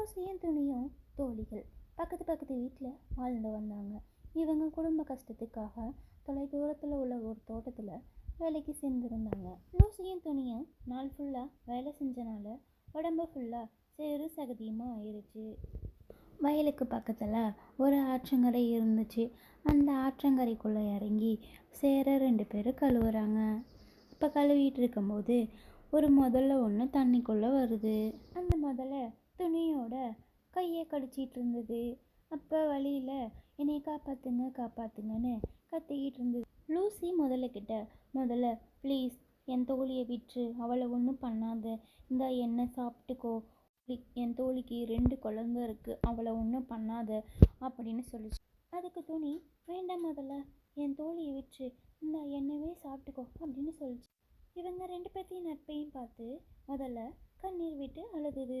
லூசியும் துணியும் தோழிகள் பக்கத்து பக்கத்து வீட்டில் வாழ்ந்து வந்தாங்க. இவங்க குடும்ப கஷ்டத்துக்காக தொலைதூரத்தில் உள்ள ஒரு தோட்டத்தில் வேலைக்கு சேர்ந்துருந்தாங்க. லூசியும் துணியும் நாள் ஃபுல்லாக வேலை செஞ்சனால உடம்பு ஃபுல்லாக சேறு சகதியுமாக ஆயிடுச்சு வயலுக்கு பக்கத்தில் ஒரு ஆற்றங்கரை இருந்துச்சு. அந்த ஆற்றங்கரைக்குள்ளே இறங்கி சேர ரெண்டு பேரும் கழுவுறாங்க. இப்போ கழுவிட்டு இருக்கும்போது ஒரு முதல்ல ஒன்று தண்ணிக்குள்ளே வருது. அந்த முதல்ல கையை கடிச்சிட்டு இருந்தது அப்போ வழியில். என்னை காப்பாற்றுங்க காப்பாற்றுங்கன்னு கத்திக்கிட்டு இருந்தது லூசி முதல்ல கிட்ட முதல்ல ப்ளீஸ் என் தோழியை விற்று அவளை ஒன்றும் பண்ணாத. இந்த என்ன சாப்பிட்டுக்கோ. என் தோழிக்கு ரெண்டு குழந்த இருக்குது அவளை ஒன்றும் பண்ணாத. அப்படின்னு சொல்லிச்சு. அதுக்கு துணி வேண்டாம் முதல்ல. என் தோழியை விற்று இந்த என்னவே சாப்பிட்டுக்கோ. அப்படின்னு சொல்லிச்சு. இவங்க ரெண்டு பேர்த்தையும் நட்பையும் பார்த்து முதல்ல கண்ணீர் விட்டு அழுகுது